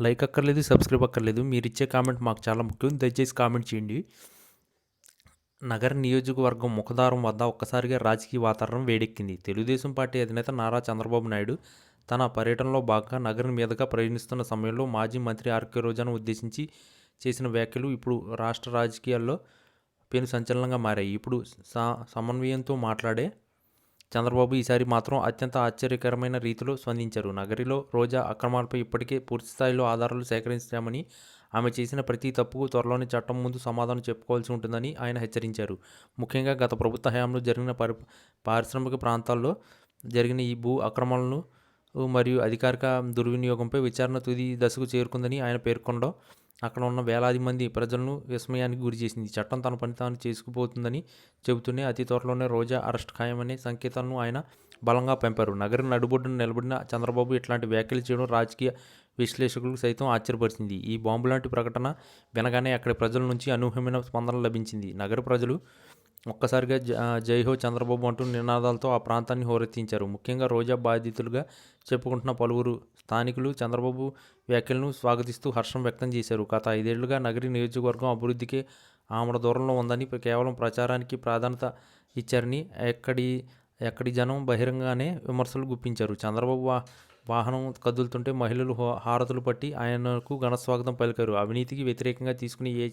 Like అక్కర్లేదు subscribe అక్కర్లేదు. మీరు ఇచ్చే కామెంట్ మాకు చాలా ముఖ్యం. దయచేసి కామెంట్ చేయండి. నగర నియోజకవర్గం ముఖదారం వద్ద ఒక్కసారిగా రాజకీయ వాతావరణం వేడెక్కింది. తెలుగుదేశం పార్టీ అధినేత నారా చంద్రబాబు నాయుడు తన పర్యటనలో భాగంగా నగరం మీదుగా ప్రయాణిస్తున్న సమయంలో మాజీ మంత్రి ఆర్కే రోజాను ఉద్దేశించి చేసిన వ్యాఖ్యలు ఇప్పుడు రాష్ట్ర రాజకీయాల్లో పెను సంచలనంగా మారాయి. ఇప్పుడు సమన్వయంతో మాట్లాడే చంద్రబాబు ఈసారి మాత్రం అత్యంత ఆశ్చర్యకరమైన రీతిలో స్పందించారు. నగరిలో రోజా అక్రమాలపై ఇప్పటికే పూర్తిస్థాయిలో ఆధారాలు సేకరించామని ఆమె చేసిన ప్రతి తప్పుకు త్వరలోనే చట్టం ముందు సమాధానం చెప్పుకోవాల్సి ఉంటుందని ఆయన హెచ్చరించారు. ముఖ్యంగా గత ప్రభుత్వ హయాంలో జరిగిన పారి పారిశ్రామిక ప్రాంతాల్లో జరిగిన ఈ భూ అక్రమాలను మరియు అధికారిక దుర్వినియోగంపై విచారణ తుది దశకు చేరుకుందని ఆయన పేర్కొనడం అక్కడ ఉన్న వేలాది మంది ప్రజలను విస్మయానికి గురి చేసింది. చట్టం తన పని తాను చేసుకుపోతుందని చెబుతూనే అతి త్వరలోనే రోజా అరెస్ట్ ఖాయమనే సంకేతాలను ఆయన బలంగా పంపారు. నగరం నడుబొడ్డున నిలబడిన చంద్రబాబు ఇట్లాంటి వ్యాఖ్యలు చేయడం రాజకీయ విశ్లేషకులకు సైతం ఆశ్చర్యపరిచింది. ఈ బాంబు లాంటి ప్రకటన వినగానే అక్కడి ప్రజల నుంచి అనూహ్యమైన స్పందన లభించింది. నగర ప్రజలు ఒక్కసారిగా జై హో చంద్రబాబు అంటూ నినాదాలతో ఆ ప్రాంతాన్ని హోరెత్తించారు. ముఖ్యంగా రోజా బాధితులుగా చెప్పుకుంటున్న పలువురు స్థానికులు చంద్రబాబు వ్యాఖ్యలను స్వాగతిస్తూ హర్షం వ్యక్తం చేశారు. గత ఐదేళ్ళుగా నగరి నియోజకవర్గం అభివృద్ధికి ఆమడ దూరంలో ఉందని కేవలం ప్రచారానికి ప్రాధాన్యత ఇచ్చారని ఎక్కడి ఎక్కడి జనం బహిరంగానే విమర్శలు గుప్పించారు. చంద్రబాబు వాహనం కదులుతుంటే మహిళలు హారతులు పట్టి ఆయనకు ఘనస్వాగతం పలికారు. అవినీతికి వ్యతిరేకంగా తీసుకుని ఏ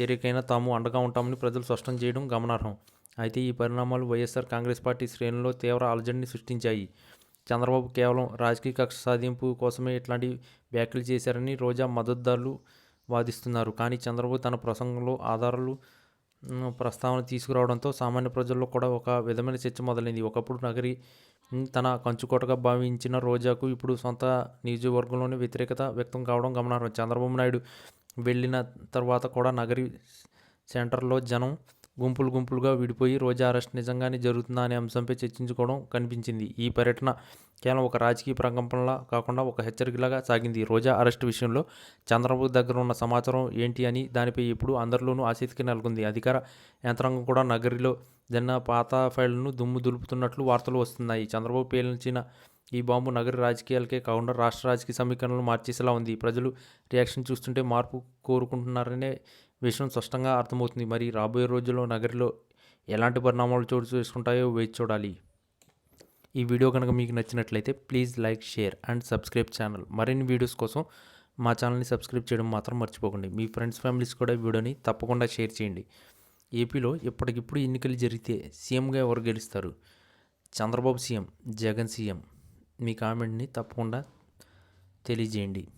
చర్యకైనా తాము అండగా ఉంటామని ప్రజలు స్పష్టం చేయడం గమనార్హం. అయితే ఈ పరిణామాలు వైఎస్ఆర్ కాంగ్రెస్ పార్టీ శ్రేణుల్లో తీవ్ర అలజడిని సృష్టించాయి. చంద్రబాబు కేవలం రాజకీయ కక్ష సాధింపు కోసమే ఇట్లాంటి వ్యాఖ్యలు చేశారని రోజా మద్దతుదారులు వాదిస్తున్నారు. కానీ చంద్రబాబు తన ప్రసంగంలో ఆధారాలు ప్రస్తావన తీసుకురావడంతో సామాన్య ప్రజల్లో కూడా ఒక విధమైన చర్చ మొదలైంది. ఒకప్పుడు నగరి తన కంచుకోటగా భావించిన రోజాకు ఇప్పుడు సొంత నియోజకవర్గంలోనే వ్యతిరేకత వ్యక్తం కావడం గమనార్హం. చంద్రబాబు నాయుడు వెళ్ళిన తర్వాత కూడా నగరి సెంటర్లో జనం గుంపులు గుంపులుగా విడిపోయి రోజా అరెస్ట్ నిజంగానే జరుగుతుందా అనే అంశంపై చర్చించుకోవడం కనిపించింది. ఈ పర్యటన కేవలం ఒక రాజకీయ ప్రకంపనలా కాకుండా ఒక హెచ్చరికలాగా సాగింది. రోజా అరెస్ట్ విషయంలో చంద్రబాబు దగ్గర ఉన్న సమాచారం ఏంటి అని దానిపై ఇప్పుడు అందరిలోనూ ఆసక్తి నెలకొంది. అధికార యంత్రాంగం కూడా నగరిలో జన్న పాత ఫైళ్ళను దుమ్ము దులుపుతున్నట్లు వార్తలు వస్తున్నాయి. చంద్రబాబు పేల్చిన ఈ బాంబు నగర రాజకీయాలకే కాకుండా రాష్ట్ర రాజకీయ సమీకరణలు మార్చేసేలా ఉంది. ప్రజలు రియాక్షన్ చూస్తుంటే మార్పు కోరుకుంటున్నారనే విషయం స్పష్టంగా అర్థమవుతుంది. మరి రాబోయే రోజుల్లో నగరిలో ఎలాంటి పరిణామాలు చోటు చేసుకుంటాయో వేచి చూడాలి. ఈ వీడియో కనుక మీకు నచ్చినట్లయితే please like share and subscribe channel. మరిన్ని వీడియోస్ కోసం మా ఛానల్ని సబ్స్క్రైబ్ చేయడం మాత్రం మర్చిపోకండి. మీ ఫ్రెండ్స్ ఫ్యామిలీస్ కూడా వీడియోని తప్పకుండా షేర్ చేయండి. ఏపీలో ఇప్పటికిప్పుడు ఎన్నికలు జరిగితే సీఎంగా ఎవరు గెలుస్తారు? Chandrababu CM Jagan CM. మీ కామెంట్ని తప్పకుండా తెలియజేయండి.